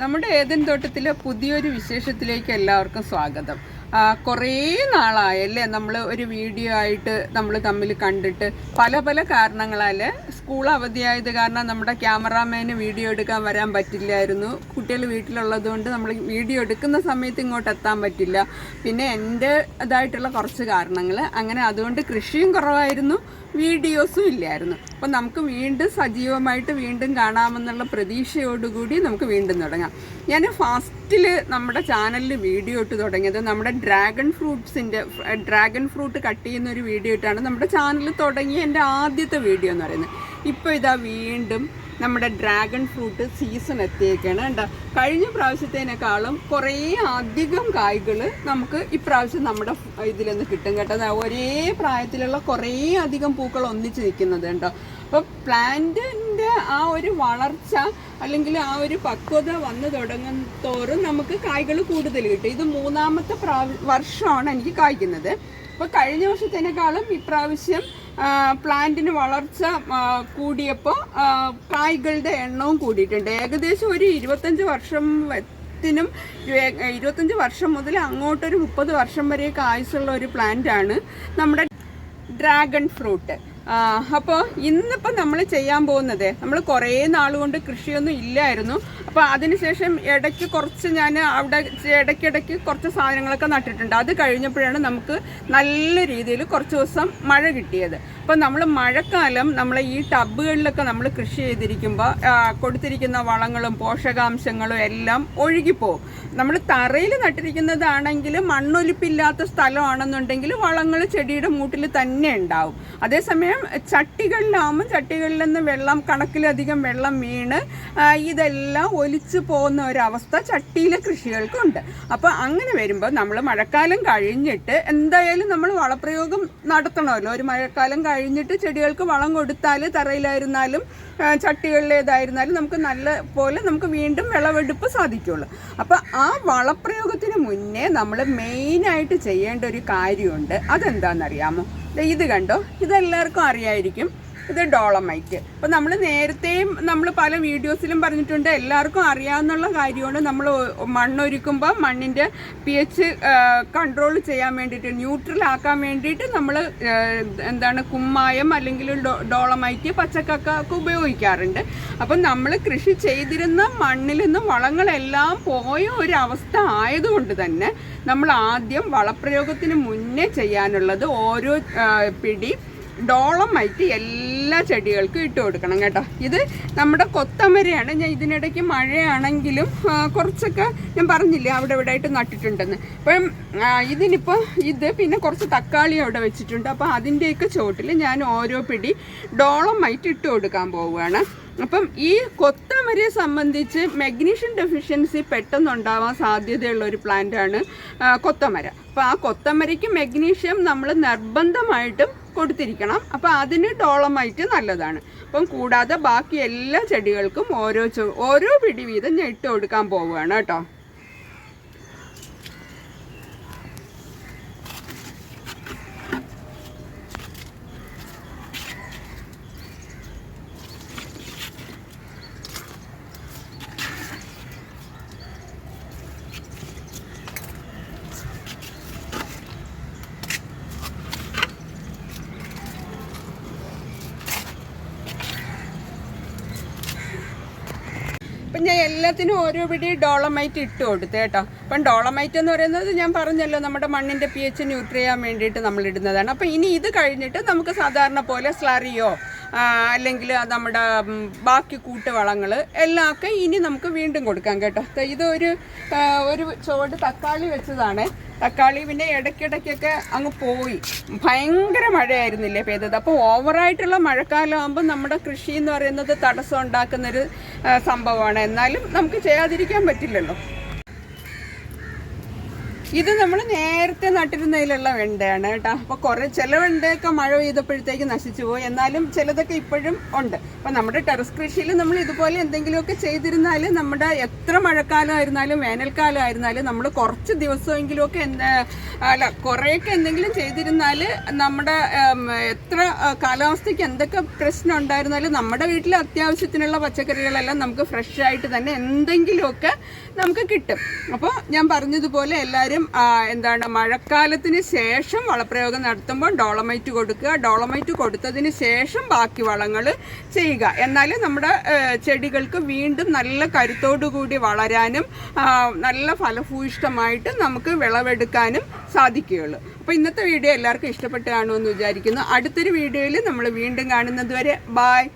നമ്മുടെ ഏതൻ തോട്ടത്തിലെ പുതിയൊരു വിശേഷത്തിലേക്ക് എല്ലാവർക്കും സ്വാഗതം. കുറേ നാളായല്ലേ നമ്മൾ ഒരു വീഡിയോ ആയിട്ട് നമ്മൾ തമ്മിൽ കണ്ടിട്ട്. പല പല കാരണങ്ങളാൽ സ്കൂൾ അവധിയായത് കാരണം നമ്മുടെ ക്യാമറാമാന് വീഡിയോ എടുക്കാൻ വരാൻ പറ്റില്ലായിരുന്നു. കുട്ടികൾ വീട്ടിലുള്ളത് കൊണ്ട് നമ്മൾ വീഡിയോ എടുക്കുന്ന സമയത്ത് ഇങ്ങോട്ട് എത്താൻ പറ്റില്ല. പിന്നെ എന്റെ ഇതായിട്ടുള്ള കുറച്ച് കാരണങ്ങൾ അങ്ങനെ അതുകൊണ്ട് കൃഷിയും കുറവായിരുന്നു വീഡിയോസും ഇല്ലായിരുന്നു. അപ്പം നമുക്ക് വീണ്ടും സജീവമായിട്ട് വീണ്ടും കാണാമെന്നുള്ള പ്രതീക്ഷയോടുകൂടി നമുക്ക് വീണ്ടും തുടങ്ങാം. ഞാൻ ഫാസ്റ്റിൽ നമ്മുടെ ചാനലിൽ വീഡിയോ ഇട്ട് തുടങ്ങിയത് നമ്മുടെ ഡ്രാഗൺ ഫ്രൂട്ട്സിന്റെ ഡ്രാഗൺ ഫ്രൂട്ട് കട്ട് ചെയ്യുന്ന ഒരു വീഡിയോ ഇട്ടാണ് നമ്മുടെ ചാനൽ തുടങ്ങിയ എന്റെ ആദ്യത്തെ വീഡിയോ എന്ന് പറയുന്നത്. ഇപ്പോൾ ഇതാ വീണ്ടും നമ്മുടെ ഡ്രാഗൺ ഫ്രൂട്ട് സീസൺ എത്തിയേക്കാണ്. കണ്ടോ? കഴിഞ്ഞ പ്രാവശ്യത്തേനേക്കാളും കുറേ അധികം കായ്കൾ നമുക്ക് ഇപ്രാവശ്യം നമ്മുടെ ഇതിൽ നിന്ന് കിട്ടും കേട്ടോ. ഒരേ പ്രായത്തിലുള്ള കുറേ അധികം പൂക്കൾ ഒന്നിച്ച് നിൽക്കുന്നത് കേട്ടോ അപ്പോൾ പ്ലാന്റിന്റെ ആ ഒരു വളർച്ച അല്ലെങ്കിൽ ആ ഒരു പക്വത വന്നു തുടങ്ങും തോറും നമുക്ക് കായ്കൾ കൂടുതൽ കിട്ടും. ഇത് മൂന്നാമത്തെ വർഷമാണ് എനിക്ക് കായ്ക്കുന്നത്. അപ്പോൾ കഴിഞ്ഞ വർഷത്തിനേക്കാളും ഇപ്രാവശ്യം പ്ലാന്റിന് വളർച്ച കൂടിയപ്പോൾ കായ്കളുടെ എണ്ണവും കൂടിയിട്ടുണ്ട്. ഏകദേശം ഒരു ഇരുപത്തഞ്ച് വർഷം ത്തിനും ഇരുപത്തഞ്ച് വർഷം മുതൽ അങ്ങോട്ടൊരു മുപ്പത് വർഷം വരെയൊക്കെ ആയുസുള്ള ഒരു പ്ലാന്റ് ആണ് നമ്മുടെ ഡ്രാഗൺ ഫ്രൂട്ട്. അപ്പോൾ ഇന്നിപ്പോൾ നമ്മൾ ചെയ്യാൻ പോകുന്നത് നമ്മൾ കുറേ നാളുകൊണ്ട് കൃഷിയൊന്നും ഇല്ലായിരുന്നു. അപ്പോൾ അതിനുശേഷം ഇടയ്ക്ക് കുറച്ച് ഞാൻ അവിടെ ഇടയ്ക്കിടയ്ക്ക് കുറച്ച് സാധനങ്ങളൊക്കെ നട്ടിട്ടുണ്ട്. അത് കഴിഞ്ഞപ്പോഴാണ് നമുക്ക് നല്ല രീതിയിൽ കുറച്ച് ദിവസം മഴ കിട്ടിയത്. അപ്പോൾ നമ്മൾ മഴക്കാലം നമ്മൾ ഈ ടബുകളിലൊക്കെ നമ്മൾ കൃഷി ചെയ്തിരിക്കുമ്പോൾ കൊടുത്തിരിക്കുന്ന വളങ്ങളും പോഷകാംശങ്ങളും എല്ലാം ഒഴുകിപ്പോവും. നമ്മൾ തറയിൽ നട്ടിരിക്കുന്നതാണെങ്കിൽ മണ്ണൊലിപ്പില്ലാത്ത സ്ഥലമാണെന്നുണ്ടെങ്കിൽ വളങ്ങൾ ചെടിയുടെ മൂട്ടിൽ തന്നെ ഉണ്ടാവും. അതേസമയം ചട്ടികളിലാവുമ്പോൾ ചട്ടികളിൽ നിന്ന് വെള്ളം കണക്കിലധികം വെള്ളം വീണ് ഇതെല്ലാം ഒലിച്ചു പോകുന്ന ഒരവസ്ഥ ചട്ടിയിലെ കൃഷികൾക്കുണ്ട്. അപ്പോൾ അങ്ങനെ വരുമ്പോൾ നമ്മൾ മഴക്കാലം കഴിഞ്ഞിട്ട് എന്തായാലും നമ്മൾ വളപ്രയോഗം നടത്തണമല്ലോ. ഒരു മഴക്കാലം കഴിഞ്ഞിട്ട് ചെടികൾക്ക് വളം കൊടുത്താൽ തറയിലായിരുന്നാലും ചട്ടികളിലേതായിരുന്നാലും നമുക്ക് നല്ല പോലെ നമുക്ക് വീണ്ടും വിളവെടുപ്പ് സാധിക്കുള്ളൂ. അപ്പോൾ ആ വളപ്രയോഗത്തിന് മുന്നേ നമ്മൾ മെയിനായിട്ട് ചെയ്യേണ്ട ഒരു കാര്യമുണ്ട്. അതെന്താണെന്നറിയാമോ? ഇത് കണ്ടോ? ഇതെല്ലാവർക്കും അറിയായിരിക്കും. ഇത് ഡോളമൈറ്റ്. അപ്പോൾ നമ്മൾ നേരത്തെയും നമ്മൾ പല വീഡിയോസിലും പറഞ്ഞിട്ടുണ്ട് എല്ലാവർക്കും അറിയാവുന്നുള്ള കാര്യമാണ് നമ്മൾ മണ്ണൊരുക്കുമ്പോൾ മണ്ണിന്റെ പി എച്ച് കൺട്രോൾ ചെയ്യാൻ വേണ്ടിയിട്ട് ന്യൂട്രൽ ആക്കാൻ വേണ്ടിയിട്ട് നമ്മൾ എന്താണ് കുമ്മായം അല്ലെങ്കിൽ ഡോളമൈറ്റ് പച്ചക്കക്ക ഒക്കെ ഉപയോഗിക്കാറുണ്ട്. അപ്പം നമ്മൾ കൃഷി ചെയ്തിരുന്ന മണ്ണിൽ നിന്ന് വളങ്ങളെല്ലാം പോയ ഒരു അവസ്ഥ ആയതുകൊണ്ട് തന്നെ നമ്മൾ ആദ്യം വളപ്രയോഗത്തിന് മുന്നേ ചെയ്യാനുള്ളത് ഓരോ പിടി ഡോളമൈറ്റ് എല്ലാ ചെടികൾക്കും ഇട്ട് കൊടുക്കണം കേട്ടോ. ഇത് നമ്മുടെ കൊത്തമരയാണ്. ഞാൻ ഇതിനിടയ്ക്ക് മഴയാണെങ്കിലും കുറച്ചൊക്കെ ഞാൻ പറഞ്ഞില്ലേ അവിടെ ഇവിടെ ആയിട്ട് നട്ടിട്ടുണ്ടെന്ന്. അപ്പം ഇതിനിപ്പോൾ ഇത് പിന്നെ കുറച്ച് തക്കാളി അവിടെ വെച്ചിട്ടുണ്ട്. അപ്പോൾ അതിന്റെയൊക്കെ ചുവട്ടിൽ ഞാൻ ഓരോ പിടി ഡോളമൈറ്റ് ഇട്ട് കൊടുക്കാൻ പോവുകയാണ്. അപ്പം ഈ കൊത്തമരയെ സംബന്ധിച്ച് മെഗ്നീഷ്യൻ ഡെഫിഷ്യൻസി പെട്ടെന്ന് ഉണ്ടാവാൻ സാധ്യതയുള്ള ഒരു പ്ലാന്റാണ് കൊത്തമര. അപ്പോൾ ആ കൊത്തമരയ്ക്ക് മെഗ്നീഷ്യം നമ്മൾ നിർബന്ധമായിട്ടും കൊടുത്തിരിക്കണം. അപ്പോൾ അതിന് ടോളമായിട്ട് നല്ലതാണ്. അപ്പം കൂടാതെ ബാക്കി എല്ലാ ചെടികൾക്കും ഓരോ ഓരോ പിടി വീതം ഞാൻ ഇട്ട് കൊടുക്കാൻ പോവുകയാണ് കേട്ടോ. അപ്പം ഞാൻ എല്ലാത്തിനും ഓരോ പിടി ഡോളമൈറ്റ് ഇട്ട് കൊടുത്തു കേട്ടോ. അപ്പം ഡോളമൈറ്റ് എന്ന് പറയുന്നത് ഞാൻ പറഞ്ഞല്ലോ നമ്മുടെ മണ്ണിന്റെ പി എച്ച് ന്യൂട്രിയാൻ വേണ്ടിയിട്ട് നമ്മൾ ഇടുന്നതാണ്. അപ്പം ഇനി ഇത് കഴിഞ്ഞിട്ട് നമുക്ക് സാധാരണ പോലെ സ്ലറിയോ അല്ലെങ്കിൽ നമ്മുടെ ബാക്കി കൂട്ടുവളങ്ങൾ എല്ലാം ഒക്കെ ഇനി നമുക്ക് വീണ്ടും കൊടുക്കാം കേട്ടോ. ഇത് ഒരു ഒരു ചുവട് തക്കാളി വെച്ചതാണ്. തക്കാളി പിന്നെ ഇടയ്ക്കിടയ്ക്കൊക്കെ അങ്ങ് പോയി. ഭയങ്കര മഴയായിരുന്നില്ലേ പെയ്തത്. അപ്പോൾ ഓവറായിട്ടുള്ള മഴക്കാലം ആകുമ്പോൾ നമ്മുടെ കൃഷി എന്ന് പറയുന്നത് തടസ്സം ഉണ്ടാക്കുന്നൊരു സംഭവമാണ്. എന്നാലും നമുക്ക് ചെയ്യാതിരിക്കാൻ പറ്റില്ലല്ലോ. ഇത് നമ്മൾ നേരത്തെ നട്ടിരുന്നതിലുള്ള വെണ്ടയാണ് കേട്ടോ. അപ്പോൾ കുറേ ചില വെണ്ടയൊക്കെ മഴ പെയ്തപ്പോഴത്തേക്ക് നശിച്ചു പോയി. എന്നാലും ചിലതൊക്കെ ഇപ്പോഴും ഉണ്ട്. അപ്പോൾ നമ്മുടെ ടെറസ് കൃഷിയിൽ നമ്മൾ ഇതുപോലെ എന്തെങ്കിലുമൊക്കെ ചെയ്തിരുന്നാൽ നമ്മുടെ എത്ര മഴക്കാലം ആയിരുന്നാലും വേനൽക്കാലം ആയിരുന്നാലും നമ്മൾ കുറച്ച് ദിവസമെങ്കിലുമൊക്കെ എന്താ അല്ല കുറേയൊക്കെ എന്തെങ്കിലും ചെയ്തിരുന്നാൽ നമ്മുടെ എത്ര കാലാവസ്ഥയ്ക്ക് എന്തൊക്കെ പ്രശ്നം ഉണ്ടായിരുന്നാലും നമ്മുടെ വീട്ടിലെ അത്യാവശ്യത്തിനുള്ള പച്ചക്കറികളെല്ലാം നമുക്ക് ഫ്രഷ് ആയിട്ട് തന്നെ എന്തെങ്കിലുമൊക്കെ നമുക്ക് കിട്ടും. അപ്പോൾ ഞാൻ പറഞ്ഞതുപോലെ എല്ലാവരും ആ, എന്താണ് മഴക്കാലത്തിന് ശേഷം വളപ്രയോഗം നടത്തുമ്പോൾ ഡോളമൈറ്റ് കൊടുക്കുക. ഡോളമൈറ്റ് കൊടുത്തതിന് ശേഷം ബാക്കി വളങ്ങൾ ചെയ്യുക. എന്നാലേ നമ്മുടെ ചെടികൾക്ക് വീണ്ടും നല്ല കരുത്തോടുകൂടി വളരാനും നല്ല ഫലഭൂയിഷ്ടമായിട്ട് നമുക്ക് വിളവെടുക്കാനും സാധിക്കുകയുള്ളൂ. അപ്പോൾ ഇന്നത്തെ വീഡിയോ എല്ലാവർക്കും ഇഷ്ടപ്പെട്ടു കാണുമെന്ന് വിചാരിക്കുന്നു. അടുത്തൊരു വീഡിയോയിൽ നമ്മൾ വീണ്ടും കാണുന്നത് വരെ ബായ്